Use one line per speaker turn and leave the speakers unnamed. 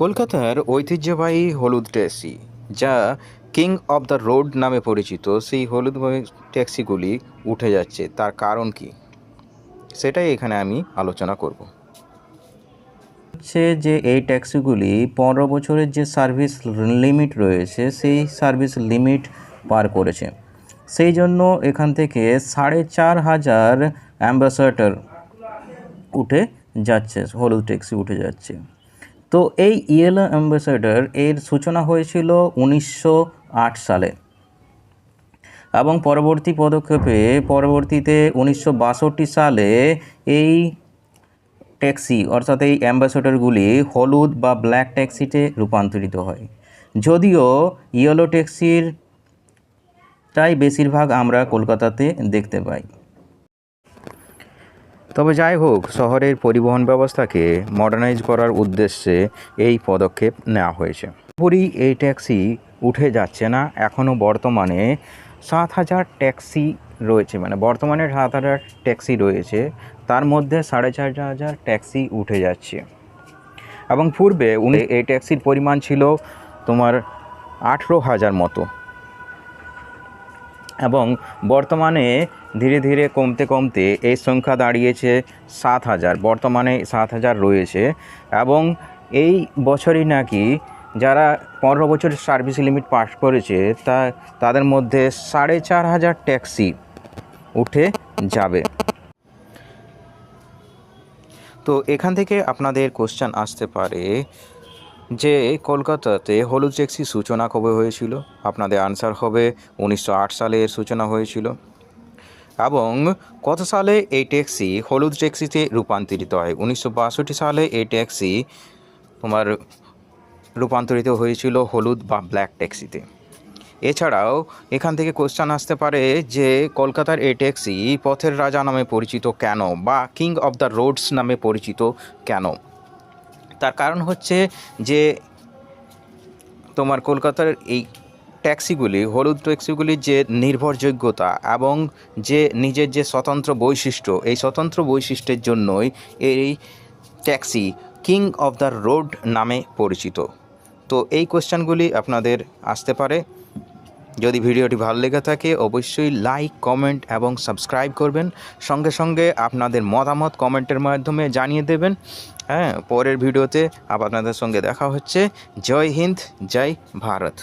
কলকাতার ঐতিহ্যবাহী হলুদ ট্যাক্সি, যা কিং অব দ্য রোড নামে পরিচিত, সেই হলুদ ট্যাক্সিগুলি উঠে যাচ্ছে। তার কারণ কি? সেটাই এখানে আমি আলোচনা করব। হচ্ছে যে এই ট্যাক্সিগুলি পনেরো বছরের যে সার্ভিস লিমিট রয়েছে, সেই সার্ভিস লিমিট পার করেছে। সেই জন্য এখান থেকে সাড়ে চার হাজার অ্যাম্বাসাডার উঠে যাচ্ছে, হলুদ ট্যাক্সি উঠে যাচ্ছে। তো এই ইয়েলো অ্যাম্বাসাডার এর সূচনা হয়েছিল উনিশশো আট সালে। এবং পরবর্তী পদক্ষেপে পরবর্তীতে উনিশশো বাষট্টি সালে এই ট্যাক্সি অর্থাৎ এই অ্যাম্বাসেডরগুলি হলুদ বা ব্ল্যাক ট্যাক্সিতে রূপান্তরিত হয়। যদিও ইয়েলো ট্যাক্সির তাই বেশিরভাগ আমরা কলকাতাতে দেখতে পাই। তবে যাই হোক, শহরের পরিবহন ব্যবস্থাকে মডার্নাইজ করার উদ্দেশ্যে এই পদক্ষেপ নেওয়া হয়েছে। পুরী এই ট্যাক্সি উঠে যাচ্ছে না এখনও বর্তমানে সাত হাজার ট্যাক্সি রয়েছে মানে বর্তমানে সাত হাজার ট্যাক্সি রয়েছে, তার মধ্যে সাড়ে চার হাজার ট্যাক্সি উঠে যাচ্ছে। এবং পূর্বে উনি এই ট্যাক্সির পরিমাণ ছিল তোমার আঠেরো হাজার মতো। এবং বর্তমানে ধীরে ধীরে কমতে কমতে এই সংখ্যা দাঁড়িয়েছে সাত হাজার। বর্তমানে সাত হাজার রয়েছে এবং এই বছরই নাকি যারা পনেরো বছরের সার্ভিস লিমিট পাস করেছে, তা তাদের মধ্যে সাড়ে চার হাজার ট্যাক্সি উঠে যাবে। তো এখান থেকে আপনাদের কোশ্চেন আসতে পারে যে কলকাতাতে হলুদ ট্যাক্সি সূচনা কবে হয়েছিল? আপনাদের আনসার হবে উনিশশো আট সালে এর সূচনা হয়েছিল। এবং কত সালে এই ট্যাক্সি হলুদ ট্যাক্সিতে রূপান্তরিত হয়? উনিশশো বাষট্টি সালে এই ট্যাক্সি তোমার রূপান্তরিত হয়েছিল হলুদ বা ব্ল্যাক ট্যাক্সিতে। এছাড়াও এখান থেকে কোশ্চান আসতে পারে যে কলকাতার এই ট্যাক্সি পথের রাজা নামে পরিচিত কেন বা কিং অফ দ্য রোডস নামে পরিচিত কেন? তার কারণ হচ্ছে যে তোমার কলকাতার এই ট্যাক্সিগুলি, হলুদ ট্যাক্সিগুলির যে নির্ভরযোগ্যতা এবং যে নিজের যে স্বতন্ত্র বৈশিষ্ট্য, এই স্বতন্ত্র বৈশিষ্ট্যের জন্যই এই taxi king of the road নামে পরিচিত। তো এই কোশ্চেনগুলি আপনাদের আসতে পারে। যদি ভিডিওটি ভালো লেগে থাকে, অবশ্যই লাইক কমেন্ট এবং সাবস্ক্রাইব করবেন। সঙ্গে সঙ্গে আপনাদের মতামত কমেন্টের মাধ্যমে জানিয়ে দেবেন। হ্যাঁ পরের ভিডিওতে আপনাদের সঙ্গে দেখা হচ্ছে। জয় হিন্দ, জয় ভারত।